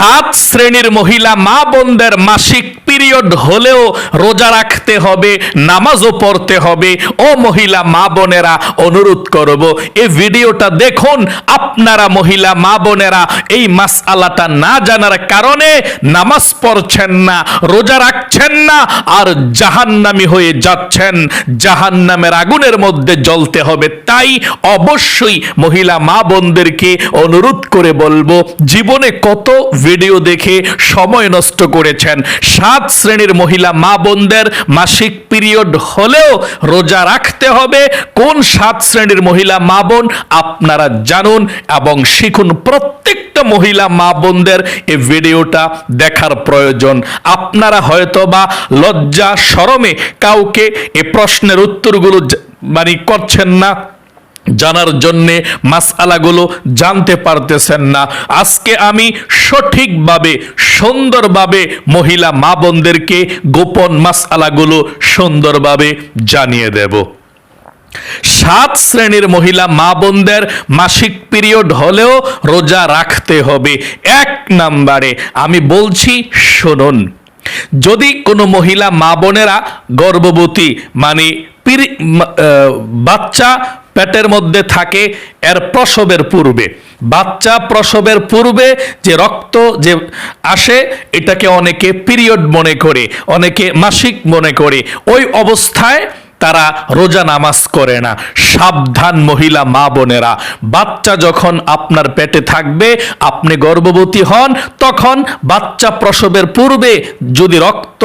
সাত শ্রেণির মহিলা মা বোনদের মাসিক পিরিয়ড হলেও রোজা রাখতে হবে, নামাজও পড়তে হবে। ও মহিলা, মা বোনেরা, অনুরোধ করব, এই ভিডিওটা দেখুন, আপনারা মহিলা, মা বোনেরা, এই মাসআলাটা না জানার কারণে নামাজ পড়ছেন না, রোজা রাখছেন না, আর জাহান্নামি হয়ে যাচ্ছেন। জাহান্নামের আগুনের মধ্যে জ্বলতে হবে। তাই অবশ্যই মহিলা, মা বোনদেরকে অনুরোধ করে বলব, জীবনে কত ভিডিও দেখে সময় নষ্ট করেছেন, সাত শ্রেণির মহিলা, মা বোনদের মাসিক পিরিয়ড হলেও রোজা রাখতে হবে। কোন সাত শ্রেণির মহিলা, মা বোন আপনারা জানুন এবং শিখুন। প্রত্যেকটা মহিলা, মা বোনদের এই ভিডিওটা দেখার প্রয়োজন। আপনারা হয়তো বা লজ্জা শরমে কাউকে এ প্রশ্নের উত্তরগুলো মানে করছেন না। জানার জন্যে মাসআলাগুলো জানতে পারতেছেন না। আজকে আমি সঠিকভাবে, সুন্দরভাবে মহিলা মা বোনদেরকে গোপন মাসআলাগুলো সুন্দরভাবে জানিয়ে দেব। সাত শ্রেণির মহিলা মা বোনদের মাসিক পিরিয়ড হলেও রোজা রাখতে হবে। এক নাম্বারে আমি বলছি, শুনুন, যদি কোনো মহিলা মা বোনেরা গর্ভবতী মানে বাচ্চা পেটের মধ্যে থাকে এর প্রসবের পূর্বে। বাচ্চা প্রসবের পূর্বে যে রক্ত যে আসে, এটাকে অনেকে পিরিয়ড মনে করে, অনেকে মাসিক মনে করে। ওই অবস্থায় তারা রোজা নামাজ করে না। সাবধান মহিলা মা বোনেরা, বাচ্চা যখন আপনার পেটে থাকবে, আপনি গর্ভবতী হন, তখন বাচ্চা প্রসবের পূর্বে যদি রক্ত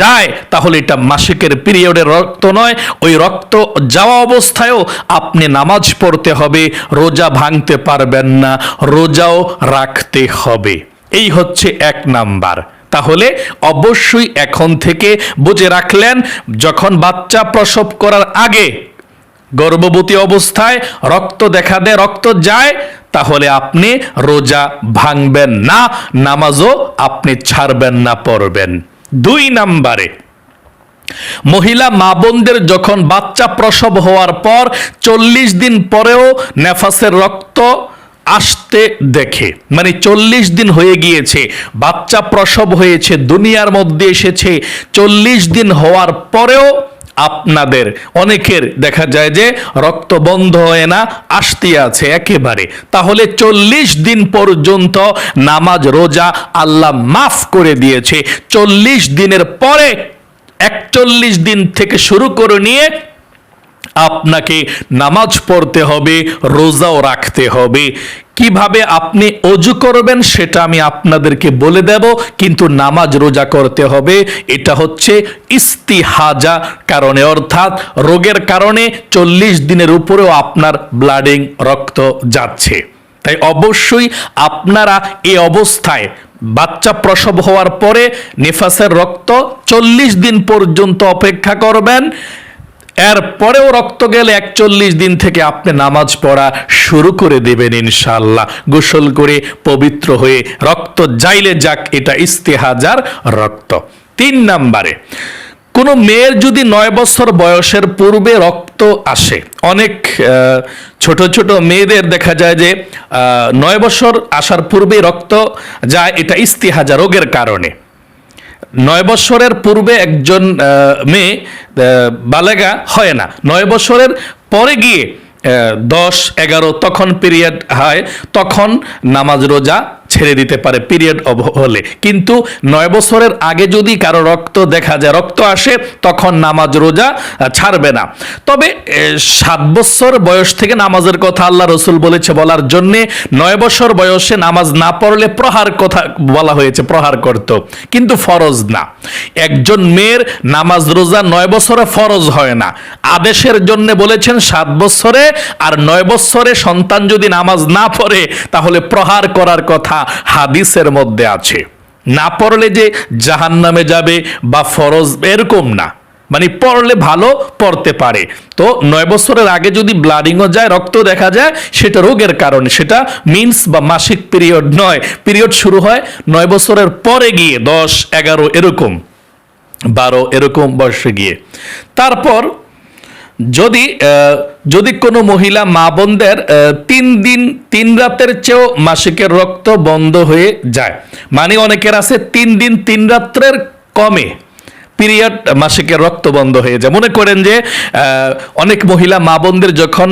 যায়, তাহলে এটা মাসিকের পিরিয়ডের রক্ত নয়, ওই রক্ত যাওয়া অবস্থায়ও আপনি নামাজ পড়তে হবে, রোজা ভাঙতে পারবেন না, রোজাও রাখতে হবে। এই হচ্ছে এক নাম্বার। তাহলে অবশ্যই এখন থেকে বুঝে রাখলেন, যখন বাচ্চা প্রসব করার আগে গর্ভবতী অবস্থায় রক্ত দেখা দেয়, রক্ত যায়, তাহলে আপনি রোজা ভাঙবেন না, নামাজও আপনি ছাড়বেন না, পড়বেন। দুই নাম্বারে, মহিলা মা বোনদের যখন বাচ্চা প্রসব হওয়ার পর চল্লিশ দিন পরেও নেফাসের রক্ত আসতে দেখে। মানে চল্লিশ দিন হয়ে গিয়েছে, বাচ্চা প্রসব হয়েছে, দুনিয়ার মধ্যে এসেছে। চল্লিশ দিন হওয়ার পরেও আপনাদের, অনেকের দেখা যায় যে রক্ত বন্ধ হয় না, আসতে আছে একেবারে। তাহলে চল্লিশ দিন পর্যন্ত নামাজ, রোজা আল্লাহ মাফ করে দিয়েছে। চল্লিশ দিনের পরে একচল্লিশ দিন থেকে শুরু করে নিয়ে আপনাকে নামাজ পড়তে হবে, রোজাও রাখতে হবে। কীভাবে আপনি অজু করবেন সেটা আমি আপনাদেরকে বলে দেব, কিন্তু নামাজ রোজা করতে হবে। এটা হচ্ছে ইস্তিহাজা কারণে, অর্থাৎ রোগের কারণে চল্লিশ দিনের উপরেও আপনার ব্লাডিং রক্ত যাচ্ছে। তাই অবশ্যই আপনারা এ অবস্থায় বাচ্চা প্রসব হওয়ার পরে নেফাসের রক্ত চল্লিশ দিন পর্যন্ত অপেক্ষা করবেন। এর পরেও রক্ত গেলে একচল্লিশ দিন থেকে আপনি নামাজ পড়া শুরু করে দেবেন ইনশাল্লাহ গোসল করে পবিত্র হয়ে রক্ত যাইলে যাক, এটা ইস্তেহাজার রক্ত। তিন নাম্বারে, কোনো মেয়ের যদি নয় বছর বয়সের পূর্বে রক্ত আসে, অনেক ছোট ছোট মেয়েদের দেখা যায় যে নয় বছর আসার পূর্বে রক্ত যায়, এটা ইস্তিহাজা রোগের কারণে। নয় বছরের পূর্বে একজন মেয়ে বালেগা হয় না। নয় বছরের পরে গিয়ে দশ, এগারো তখন পিরিয়ড হয়, তখন নামাজ রোজা ছেড়ে দিতে পারে পিরিয়ড হলে। কিন্তু নয় বছরের আগে যদি কারও রক্ত দেখা যায়, রক্ত আসে, তখন নামাজ রোজা ছাড়বে না। তবে সাত বছর বয়স থেকে নামাজের কথা আল্লাহ রসুল বলেছে বলার জন্যে, নয় বছর বয়সে নামাজ না পড়লে প্রহার কথা বলা হয়েছে, প্রহার করত। কিন্তু ফরজ না। একজন মেয়ের নামাজ রোজা নয় বছরে ফরজ হয় না। আদেশের জন্য বলেছেন সাত বছরে, আর নয় বছরে সন্তান যদি নামাজ না পড়ে, তাহলে প্রহার করার কথা হাদিসের মধ্যে আছে। না পড়লে যে জাহান নামে যাবে বা ফরজ এরকম না। মানে পড়লে ভালো, পড়তে পারে। তো নয় বছরের আগে যদি ব্লাডিংও যায় রক্ত দেখা যায়, সেটা রোগের কারণে। সেটা মিন্স বা মাসিক পিরিয়ড নয়। পিরিয়ড শুরু হয় নয় বছরের পরে গিয়ে, দশ, এগারো এরকম, বারো এরকম বয়সে গিয়ে। তারপর যদি যদি কোনো মহিলা মা বোনদের তিন দিন, তিন রাতের চেয়েও মাসিকের রক্ত বন্ধ হয়ে যায়। মানে অনেকের আছে তিন দিন, তিন রাত্রের কমে পিরিয়ড মাসিকের রক্ত বন্ধ হয়ে যায়। মনে করেন যে অনেক মহিলা মা বোনদের যখন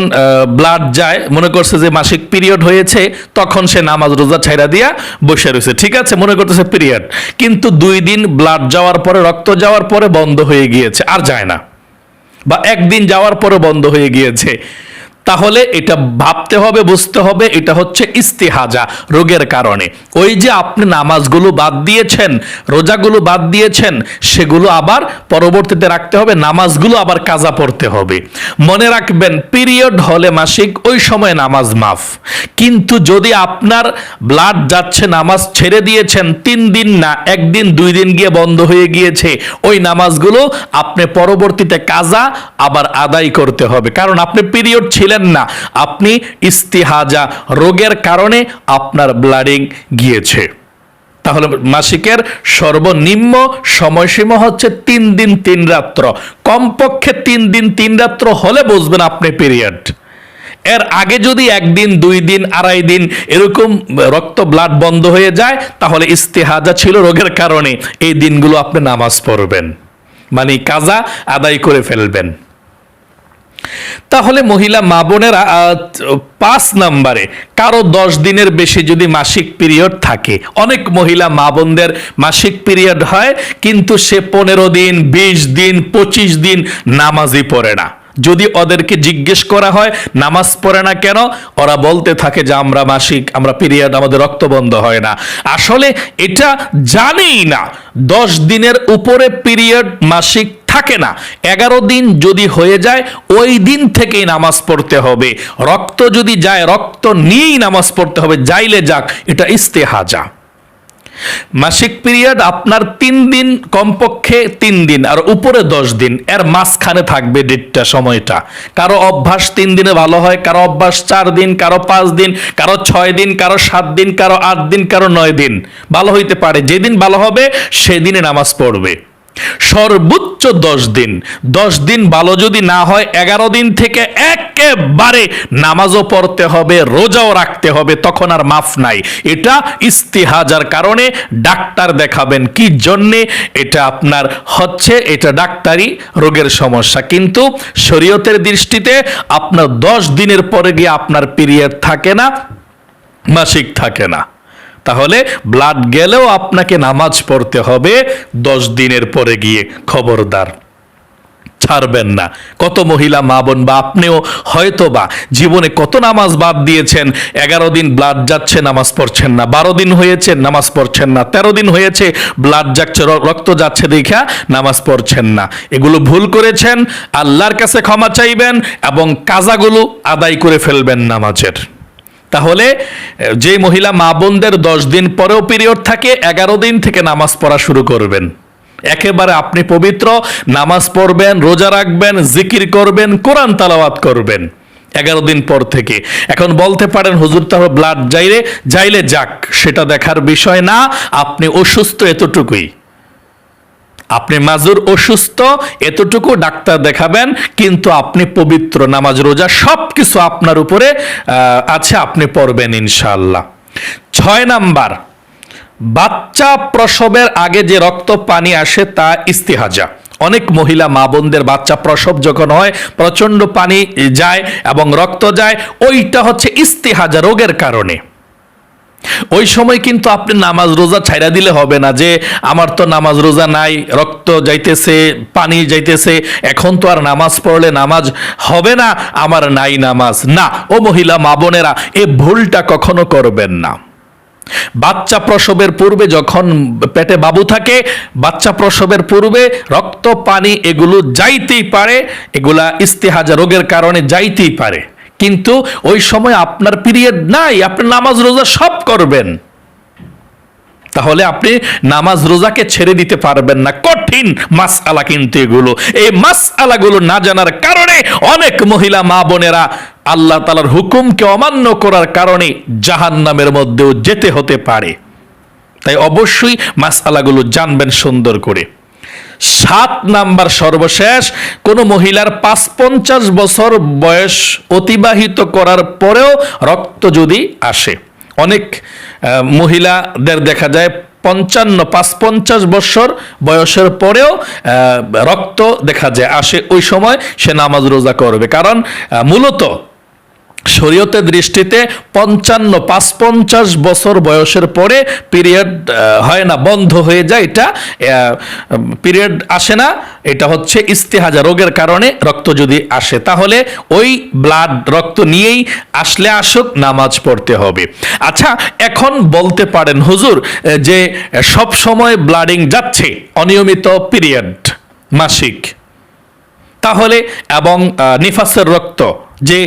ব্লাড যায়, মনে করছে যে মাসিক পিরিয়ড হয়েছে, তখন সে নামাজ রোজা ছাইরা দিয়া বসে রয়েছে। ঠিক আছে, মনে করতেছে পিরিয়ড। কিন্তু দুই দিন ব্লাড যাওয়ার পরে, রক্ত যাওয়ার পরে বন্ধ হয়ে গিয়েছে, আর যায় না। বা একদিন যাওয়ার পরে বন্ধ হয়ে গিয়েছে। তাহলে এটা ভাবতে হবে, বুঝতে হবে, এটা হচ্ছে ইস্তেহাজা, রোগের কারণে। ওই যে আপনি নামাজগুলো বাদ দিয়েছেন, রোজাগুলো বাদ দিয়েছেন, সেগুলো আবার পরবর্তীতে রাখতে হবে, নামাজগুলো আবার কাজা পড়তে হবে। মনে রাখবেন, পিরিয়ড হলে মাসিক, ওই সময় নামাজ মাফ। কিন্তু যদি আপনার ব্লাড যাচ্ছে, নামাজ ছেড়ে দিয়েছেন, তিন দিন না, একদিন, দুই দিন গিয়ে বন্ধ হয়ে গিয়েছে, ওই নামাজগুলো আপনি পরবর্তীতে কাজা আবার আদায় করতে হবে। কারণ আপনি পিরিয়ড ছিলেন না। আপনি ইস্তিহাজা, রোগের কারণে আপনার ব্লাডিং গিয়েছে। তাহলে মাসিকের সর্বনিম্ন সময়সীমা হচ্ছে তিন দিন, তিন রাত্র। কমপক্ষে তিন দিন, তিন রাত্র হলে বুঝবেন আপনি পিরিয়ড এর আগে যদি একদিন, দুই দিন, আড়াই দিন এরকম রক্ত ব্লাড বন্ধ হয়ে যায়, তাহলে ইস্তেহাজা ছিল রোগের কারণে। এই দিনগুলো আপনি নামাজ পড়বেন। মানে কাজা আদায় করে ফেলবেন। তাহলে মহিলা মা বোনেরা পাঁচ নাম্বারে, কারও দশ দিনের বেশি যদি মাসিক পিরিয়ড থাকে, অনেক মহিলা মা বোনদের মাসিক পিরিয়ড হয়, কিন্তু সে পনেরো দিন, বিশ দিন, পঁচিশ দিন নামাজই পড়ে না। যদি ওদেরকে জিজ্ঞেস করা হয়, নামাজ পড়ে না কেন? ওরা বলতে থাকে যে, আমরা মাসিক, আমরা পিরিয়ড, আমাদের রক্ত বন্ধ হয় না। আসলে এটা জানেই না। দশ দিনের উপরে পিরিয়ড মাসিক থাকে না। এগারো দিন যদি হয়ে যায়, ওই দিন থেকেই নামাজ পড়তে হবে। রক্ত যদি যায়, রক্ত নিয়েই নামাজ পড়তে হবে, যাইলে যাক, এটা ইস্তেহাজা। মাসিক পিরিয়ড আপনার তিন দিন, কমপক্ষে তিন দিন, আর উপরে দশ দিন। এর মাঝখানে থাকবে ডেটটা সময়টা। কারও অভ্যাস তিন দিনে ভালো হয়, কারও অভ্যাস চার দিন, কারও পাঁচ দিন, কারও ছয় দিন, কারও সাত দিন, কারও আট দিন, কারও নয় দিন। ভালো হইতে পারে, যেদিন ভালো হবে, সেদিনে নামাজ পড়বে। সর্বোচ্চ দশ দিন। দশ দিন ভালো যদি না হয়, এগারো দিন থেকে একেবারে নামাজও পড়তে হবে, রোজাও রাখতে হবে, তখন আর মাফ নাই। এটা ইস্তিহাজার কারণে ডাক্তার দেখাবেন। কি জন্যে? এটা আপনার হচ্ছে, এটা ডাক্তারি রোগের সমস্যা। কিন্তু শরীয়তের দৃষ্টিতে আপনার দশ দিনের পরে গিয়ে আপনার পিরিয়ড থাকে না, মাসিক থাকে না। তাহলে ব্লাড গেলেও আপনাকে নামাজ পড়তে হবে দশ দিনের পরে গিয়ে খবরদার। ছাড়বেন না। কত মহিলা মা বোন বা আপনিও হয়তো বা জীবনে কত নামাজ বাদ দিয়েছেন, এগারো দিন ব্লাড যাচ্ছে, নামাজ পড়ছেন না। বারো দিন হয়েছে, নামাজ পড়ছেন না। তেরো দিন হয়েছে ব্লাড যাচ্ছে রক্ত যাচ্ছে দেখা নামাজ পড়ছেন না। এগুলো ভুল করেছেন, আল্লাহর কাছে ক্ষমা চাইবেন এবং কাজাগুলো আদায় করে ফেলবেন নামাজের। তাহলে যে মহিলা মা বোনদের দশ দিন পরেও পিরিয়ড থাকে, এগারো দিন থেকে নামাজ পড়া শুরু করবেন। একেবারে আপনি পবিত্র, নামাজ পড়বেন, রোজা রাখবেন, জিকির করবেন, কোরআন তালাওয়াত করবেন, এগারো দিন পর থেকে। এখন বলতে পারেন, হুজুর তাহলে ব্লাড যাইলে যাইলে যাক, সেটা দেখার বিষয় না, আপনি অসুস্থ এতটুকুই। আপনি মাজুর অসুস্থ, এতটুকু ডাক্তার দেখাবেন, কিন্তু আপনি পবিত্র নামাজ, রোজা সব কিছু আপনার উপরে আছে, আপনি পড়বেন ইনশাল্লাহ ছয় নাম্বার, বাচ্চা প্রসবের আগে যে রক্ত পানি আসে তা ইস্তিহাজা। অনেক মহিলা, মা বোনদের বাচ্চা প্রসব যখন হয় প্রচণ্ড পানি যায় এবং রক্ত যায়, ওইটা হচ্ছে ইস্তিহাজা রোগের কারণে। ওই সময় কিন্তু আপনি নামাজ রোজা ছাইরা দিলে হবে না যে, আমার তো নামাজ রোজা নাই, রক্ত যাইতেছে, পানি যাইতেছে, এখন তো আর নামাজ পড়লে নামাজ হবে না, আমার নাই নামাজ। না, ও মহিলা, মা বোনেরা, এ ভুলটা কখনো করবেন না। বাচ্চা প্রসবের পূর্বে যখন পেটে বাবু থাকে, বাচ্চা প্রসবের পূর্বে রক্ত, পানি এগুলো যাইতেই পারে, এগুলা ইস্তেহাজা রোগের কারণে যাইতেই পারে। কিন্তু ওই সময় আপনার পিরিয়ড নাই, আপনি নামাজ রোজা সব করবেন। তাহলে আপনি নামাজ রোজাকে ছেড়ে দিতে পারবেন না। কঠিন মাস আলা কিন্তু এগুলো। এই মাস আলাগুলো না জানার কারণে অনেক মহিলা, মা বোনেরা আল্লাহ তালার হুকুমকে অমান্য করার কারণে জাহান নামের মধ্যেও যেতে হতে পারে। তাই অবশ্যই মাস আলাগুলো জানবেন সুন্দর করে। সাত নাম্বার সর্বশেষ। কোনো মহিলার পাঁচ পঞ্চাশ বছর বয়স অতিবাহিত করার পরেও রক্ত যদি আসে। অনেক মহিলাদের দেখা যায় পঞ্চান্ন পাঁচ পঞ্চাশ বছর বয়সের পরেও রক্ত দেখা যায়, আসে। ওই সময় সে নামাজ রোজা করবে। কারণ মূলত শরীয়তের দৃষ্টিতে পঞ্চান্ন, পাঁচ পঞ্চাশ বছর বয়সের পরে পিরিয়ড হয় না, বন্ধ হয়ে যায় এটা পিরিয়ড আসে না, এটা হচ্ছে ইস্তেহাজা, রোগের কারণে রক্ত যদি আসে। তাহলে ওই ব্লাড রক্ত নিয়েই আসলে আসুক, নামাজ পড়তে হবে। আচ্ছা এখন বলতে পারেন হুজুর যে সব সময় ব্লাডিং যাচ্ছে, অনিয়মিত পিরিয়ড মাসিক। তাহলে এবং নিফাসের রক্ত যে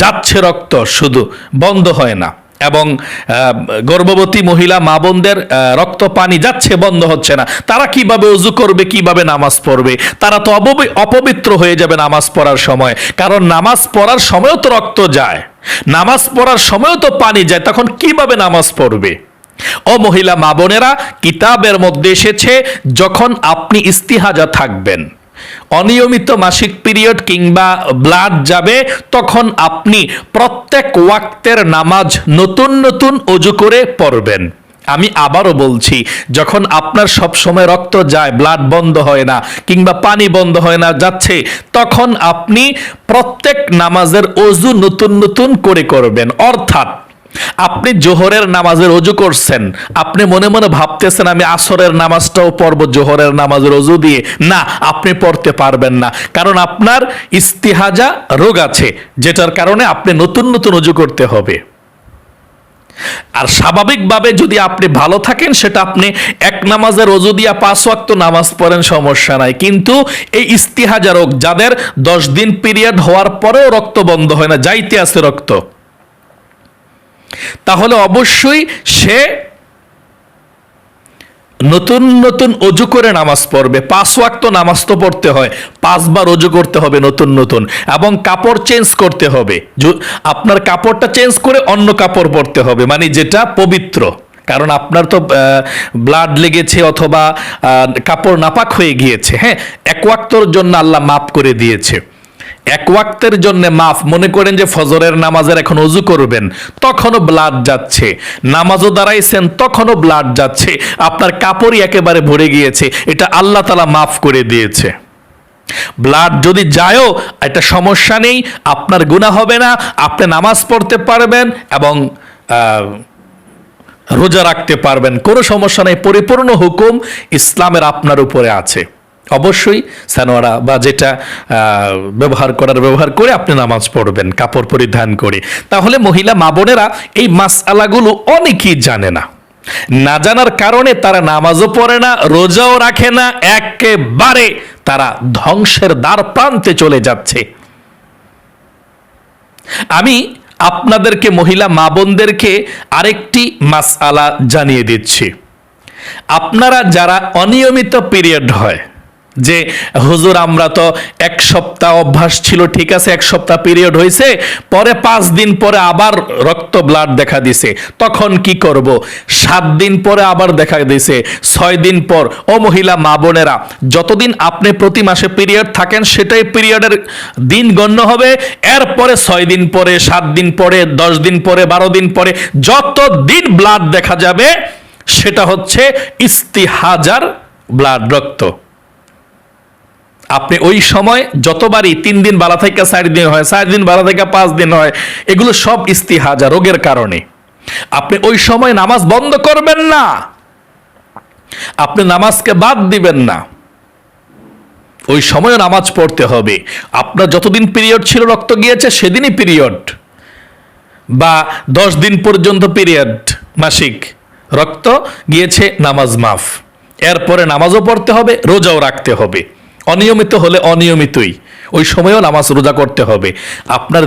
যাচ্ছে রক্ত শুধু বন্ধ হয় না। এবং গর্ভবতী মহিলা, মা বোনদের রক্ত পানি যাচ্ছে, বন্ধ হচ্ছে না। তারা কীভাবে উজু করবে, কীভাবে নামাজ পড়বে? তারা তো অপবিত্র হয়ে যাবে নামাজ পড়ার সময়। কারণ নামাজ পড়ার সময়ও তো রক্ত যায়। নামাজ পড়ার সময়ও তো পানি যায়। তখন কীভাবে নামাজ পড়বে? ও মহিলা, মা বোনেরা কিতাবের মধ্যে এসেছে, যখন আপনি ইস্তিহাজা থাকবেন। অনিয়মিত মাসিক পিরিয়ড কিংবা ব্লাড যাবে, তখন আপনি প্রত্যেক ওয়াক্তের নামাজ নতুন নতুন অজু করে পড়বেন। আমি আবারও বলছি, যখন আপনার সব সময় রক্ত যায়, ব্লাড বন্ধ হয় না কিংবা পানি বন্ধ হয় না, যাচ্ছে, তখন আপনি প্রত্যেক নামাজের অজু নতুন নতুন করে করবেন। অর্থাৎ আপনি জোহরের নামাজের অজু করছেন। আপনি মনে মনে ভাবতেছেন, আমি আসরের নামাজটাও পড়ব জোহরের নামাজের অজু দিয়ে। না, আপনি পড়তে পারবেন না। কারণ আপনার ইস্তিহাজা রোগ আছে, যেটার কারণে আপনি নতুন নতুন অজু করতে হবে। আর স্বাভাবিকভাবে যদি আপনি ভালো থাকেন, সেটা আপনি এক নামাজের অজু দিয়া পাঁচ ওয়াক্ত নামাজ পড়েন, সমস্যা নাই। কিন্তু এই ইস্তিহাজা রোগ, যাদের দশ দিন পিরিয়ড হওয়ার পরেও রক্ত বন্ধ হয় না, যাইতে আছে রক্ত। তাহলে অবশ্যই সে নতুন নতুন অজু করে নামাজ পড়বে। পাঁচ ওয়াক্ত নামাজ তো পড়তে হয়। পাঁচবার অজু করতে হবে নতুন নতুন। এবং কাপড় চেঞ্জ করতে হবে। আপনার কাপড়টা চেঞ্জ করে অন্য কাপড় পরতে হবে। মানে যেটা পবিত্র। কারণ আপনার তো ব্লাড লেগেছে অথবা কাপড় নাপাক হয়ে গিয়েছে। হ্যাঁ এক ওয়াক্তর জন্য আল্লাহ মাফ করে দিয়েছে। এক ওয়াক্তের জন্য মাফ। মনে করেন যে ফজরের নামাজের এখন অজু করবেন, তখনও ব্লাড যাচ্ছে। নামাজও দাঁড়াইছেন, তখনও ব্লাড যাচ্ছে। আপনার কাপড়ই একেবারে ভরে গিয়েছে, এটা আল্লাহ তালা মাফ করে দিয়েছে। ব্লাড যদি যায়ও, এটা সমস্যা নেই, আপনার গুণা হবে না, আপনি নামাজ পড়তে পারবেন এবং রোজা রাখতে পারবেন। কোনো সমস্যা নেই, পরিপূর্ণ হুকুম ইসলামের আপনার উপরে আছে। অবশ্যই সানোয়ারা বা যেটা ব্যবহার করার ব্যবহার করে আপনি নামাজ পড়বেন, কাপড় পরিধান করে। তাহলে মহিলা মা বোনেরা এই মাসআলাগুলো অনেকেই জানে না। না জানার কারণে তারা নামাজও পড়ে না, রোজাও রাখে না, একেবারে তারা ধ্বংসের দ্বার প্রান্তে চলে যাচ্ছে। আমি আপনাদেরকে মহিলা মা বোনদেরকে আরেকটি মাসআলা জানিয়ে দিচ্ছি। আপনারা যারা অনিয়মিত পিরিয়ড হয় যে, হুজুর, আমরা তো এক সপ্তাহ অভ্যাস ছিল, ঠিক আছে, এক সপ্তাহ পিরিয়ড হয়েছে পরে পাঁচ দিন পরে আবার রক্ত ব্লাড দেখা দিছে। তখন কি করব? সাত দিন পরে আবার দেখা দিছে, ছয় দিন পর। ও মহিলা, মা বোনেরা, যতদিন আপনি প্রতি মাসে পিরিয়ড থাকেন, সেটাই পিরিয়ডের দিন গণ্য হবে। এরপরে ছয় দিন পরে, সাত দিন পরে, দশ দিন পরে, বারো দিন পরে, যত দিন ব্লাড দেখা যাবে, সেটা হচ্ছে ইস্তিহাজার ব্লাড রক্ত। আপনি ওই সময় যতবারই তিন দিন বালা থেকে চার দিন হয়, চার দিন বালা থেকে পাঁচ দিন হয়, এগুলো সব ইস্তিহাজা, রোগের কারণে। আপনি ওই সময় নামাজ বন্ধ করবেন না। আপনি নামাজকে বাদ দিবেন না। ওই সময় নামাজ পড়তে হবে। আপনার যতদিন পিরিয়ড ছিল, রক্ত গিয়েছে, সেদিনই পিরিয়ড। বা দশ দিন পর্যন্ত পিরিয়ড, মাসিক। রক্ত গিয়েছে, নামাজ মাফ। এরপরে নামাজও পড়তে হবে, রোজাও রাখতে হবে। অনিয়মিত হলে অনিয়মিতই। ওই সময়ও নামাজ রোজা করতে হবে। আপনার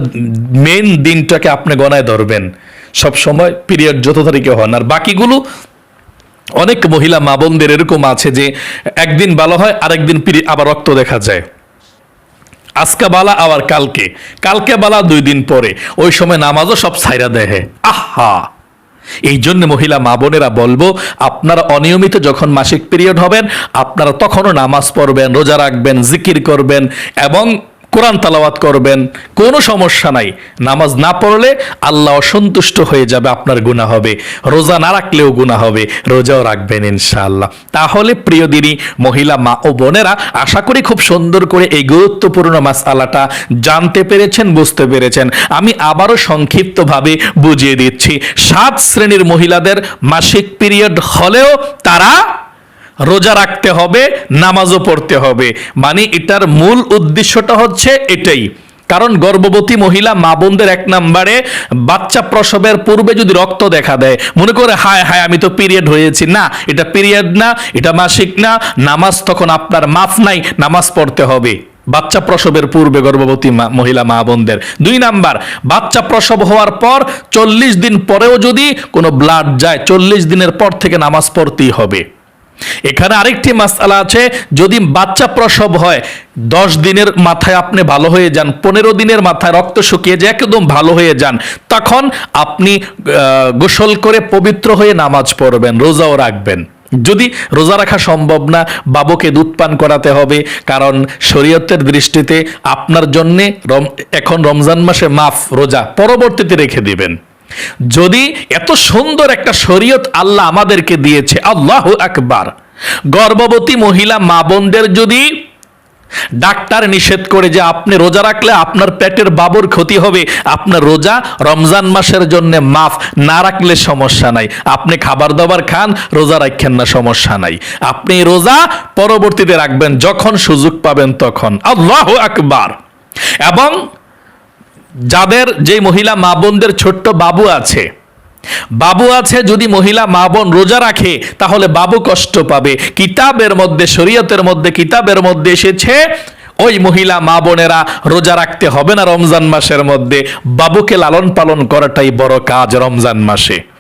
মেন দিনটাকে আপনি গণায় ধরবেন। সব সময় পিরিয়ড যত তারিখে হন। আর বাকিগুলো অনেক মহিলা, মা বোনদের এরকম আছে যে, একদিন ভালো হয়, আরেকদিন পিরি, আবার রক্ত দেখা যায়। আজকে বালা আবার কালকে। কালকে বালা দুই দিন পরে। ওই সময় নামাজও সব ছাইরা দেহে আহা! এই জন্য মহিলা মা বোনেরা বলব, আপনারা অনিয়মিত যখন মাসিক পিরিয়ড হবেন, আপনারা তখনও নামাজ পড়বেন, রোজা রাখবেন, জিকির করবেন এবং কোরআন তালাওয়াত করবেন, কোনো সমস্যা নাই। নামাজ না পড়লে আল্লাহ অসন্তুষ্ট হয়ে যাবে, আপনার গুণা হবে। রোজা না রাখলেও গুণা হবে, রোজাও রাখবেন ইনশাআল্লাহ। তাহলে প্রিয় দিনী, মহিলা মা ও বোনেরা, আশা করি খুব সুন্দর করে এই গুরুত্বপূর্ণ মাসালাটা জানতে পেরেছেন, বুঝতে পেরেছেন। আমি আবারও সংক্ষিপ্তভাবে বুঝিয়ে দিচ্ছি, সাত শ্রেণির মহিলাদের মাসিক পিরিয়ড হলেও তারা রোজা রাখতে হবে, নামাজও পড়তে হবে। মানে এটার মূল উদ্দেশ্যটা হচ্ছে এটাই। কারণ গর্ভবতী মহিলা মা বোনদের এক নাম্বারে বাচ্চা প্রসবের পূর্বে যদি রক্ত দেখা দেয়, মনে করে, হায় হায়, আমি তো পিরিয়ড হয়েছি। না, এটা পিরিয়ড না, এটা মাসিক না, নামাজ তখন আপনার মাফ নাই, নামাজ পড়তে হবে। বাচ্চা প্রসবের পূর্বে গর্ভবতী মহিলা মা বোনদের। দুই নাম্বার, বাচ্চা প্রসব হওয়ার পর চল্লিশ দিন পরেও যদি কোনো ব্লাড যায়, চল্লিশ দিনের পর থেকে নামাজ পড়তেই হবে। এখানে আরেকটি মাসালা আছে, যদি বাচ্চা প্রসব হয়, দশ দিনের মাথায় আপনি ভালো হয়ে যান, পনেরো দিনের মাথায় রক্ত শুকিয়ে যায়, একদম ভালো হয়ে যান, তখন আপনি গোসল করে পবিত্র হয়ে নামাজ পড়বেন, রোজাও রাখবেন। যদি রোজা রাখা সম্ভব না, বাবুকে দুধ পান করাতে হবে, কারণ শরীয়তের দৃষ্টিতে আপনার জন্যে এখন রমজান মাসে মাফ, রোজা পরবর্তীতে রেখে দিবেন। যদি এত সুন্দর একটা শরীয়ত আল্লাহ আমাদেরকে দিয়েছে, আল্লাহ আকবার। গর্ভবতী মহিলা মা বোনদের যদি ডাক্তার নিষেধ করে যে আপনি রোজা রাখলে আপনার পেটের বাবুর ক্ষতি হবে, আপনার রোজা রমজান মাসের জন্য মাফ না রাখলে সমস্যা নাই। আপনি খাবার দাবার খান, রোজা রাখেন না, সমস্যা নাই। আপনি রোজা পরবর্তীতে রাখবেন, যখন সুযোগ পাবেন তখন। আল্লাহ আকবার। এবং যাদের যে মহিলা মা বোনদের ছোট্ট বাবু আছে বাবু আছে যদি মহিলা মা বোন রোজা রাখে, তাহলে বাবু কষ্ট পাবে। কিতাবের মধ্যে, শরীয়তের মধ্যে, কিতাবের মধ্যে এসেছে, ওই মহিলা মা বোনেরা রোজা রাখতে হবে না রমজান মাসের মধ্যে। বাবুকে লালন পালন করাটাই বড় কাজ রমজান মাসে।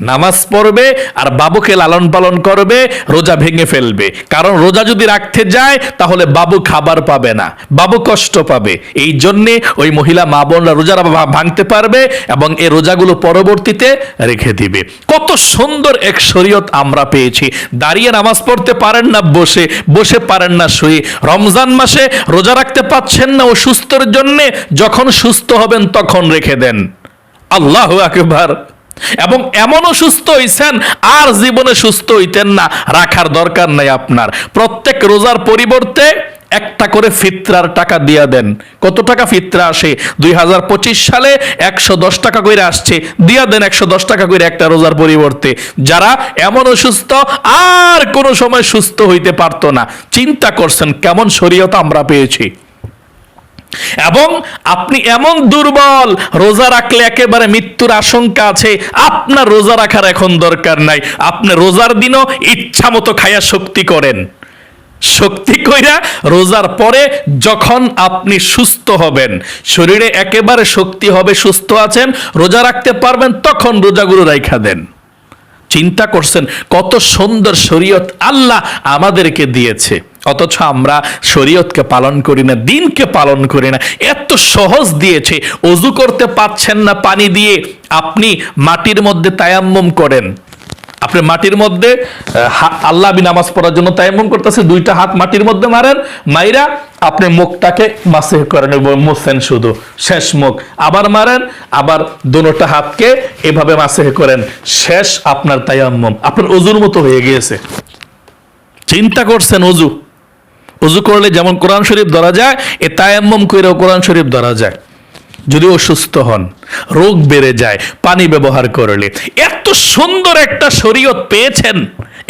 নামাজ পড়বে আর বাবুকে লালন পালন করবে, রোজা ভেঙে ফেলবে। কারণ রোজা যদি রাখতে যায়, তাহলে বাবু খাবার পাবে না, বাবু কষ্ট পাবে। এই জন্যে ওই মহিলা মা বোনরা রোজা ভাঙতে পারবে এবং এই রোজাগুলো পরবর্তীতে রেখে দিবে। কত সুন্দর এক শরীয়ত আমরা পেয়েছি। দাঁড়িয়ে নামাজ পড়তে পারেন না, বসে বসে পারেন না শুয়ে। রমজান মাসে রোজা রাখতে পাচ্ছেন না অসুস্থর জন্যে, যখন সুস্থ হবেন তখন রেখে দেন। আল্লাহ আকবার। এবং এমনও সুস্থ হইছেন, আর জীবনে সুস্থ হইতেন না। রাখার দরকার নাই আপনার। প্রত্যেক রোজার পরিবর্তে একটা করে ফিতরার টাকা দিয়া দেন। কত টাকা ফিতরা আসে? দুই হাজার পঁচিশ সালে একশো দশ টাকা করে আসছে। দিয়া দেন একশো দশ টাকা করে একটা রোজার পরিবর্তে। যারা এমন অসুস্থ আর কোনো সময় সুস্থ হইতে পারতো না। চিন্তা করছেন কেমন শরীয়তা আমরা পেয়েছি। এবং আপনি এমন দুর্বল, রোজা রাখলে একেবারে মৃত্যুর আশঙ্কা আছে, আপনার রোজা রাখার এখন দরকার নাই। আপনি রোজার দিনও ইচ্ছা মতো খায়া শক্তি করেন। শক্তি কইরা রোজার পরে যখন আপনি সুস্থ হবেন, শরীরে একেবারে শক্তি হবে, সুস্থ আছেন, রোজা রাখতে পারবেন, তখন রোজাগুলো রাইখা দেন। চিন্তা করছেন, কত সুন্দর শরীয়ত আল্লাহ আমাদেরকে দিয়েছে। অথচ আমরা শরীয়তকে পালন করি না, দিনকে পালন করি না। এত সহজ দিয়েছে, অজু করতে পাচ্ছেন না পানি দিয়ে। আপনি মাটির মধ্যে তায়াম্মম করেন। আপনি মাটির মধ্যে আল্লাহ নামাজ পড়ার জন্য তায়াম্মম করতেছে, দুইটা হাত মাটির মধ্যে মারেন, মাইরা আপনি মুখটাকে মাসে করেন মুছেন শুধু, শেষ মুখ। আবার মারেন, আবার দুটা হাতকে এভাবে মাসে করেন, শেষ আপনার তায়াম্মম। আপনার অজুর মতো হয়ে গিয়েছে। চিন্তা করছেন অজু? অজু করলে যেমন কোরআন শরীফ ধরা যায়, এ তায়াম্মম কইরেও কোরআন শরীফ ধরা যায়। যদি অসুস্থ হন, রোগ বেড়ে যায়, পানি ব্যবহার করলে। এত সুন্দর একটা শরীয়ত পেয়েছেন,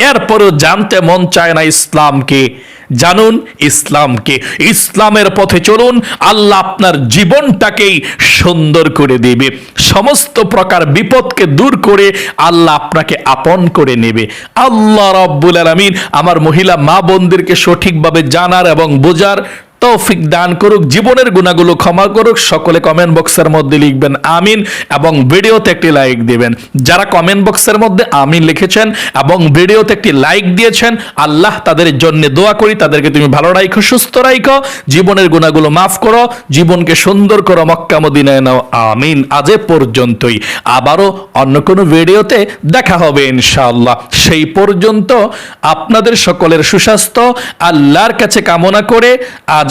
এরপরেও জানতে মন চায় না ইসলামকে। জানুন ইসলামকে। ইসলামের পথে চলুন, আল্লাহ আপনার জীবনটাকেই সুন্দর করে দেবে। সমস্ত প্রকার বিপদকে দূর করে আল্লাহ আপনাকে আপন করে নেবে। আল্লাহ রব্বুল আলমিন আমার মহিলা মা বোনদেরকে সঠিকভাবে জানার এবং বোঝার তৌফিক দান করুক, জীবনের গুণাগুলো ক্ষমা করুক, সকলে কমেন্ট বক্সের মধ্যে লিখবেন আমিন এবং ভিডিওতে একটি লাইক দিবেন। যারা কমেন্ট বক্সের মধ্যে আমিন লিখেছেন এবং ভিডিওতে একটি লাইক দিয়েছেন, আল্লাহ তাদের জন্য দোয়া করি, তাদেরকে তুমি ভালো রাখো সুস্থ রাখো জীবনের গুণাগুলো মাফ করো, জীবনকে সুন্দর করো, মক্কা মদিনায় নাও, আমিন। আজ পর্যন্তই। আবারও অন্য কোনো ভিডিওতে দেখা হবে ইনশাআল্লাহ। সেই পর্যন্ত আপনাদের সকলের সুস্বাস্থ্য, আল্লাহর কাছে কামনা করে আজ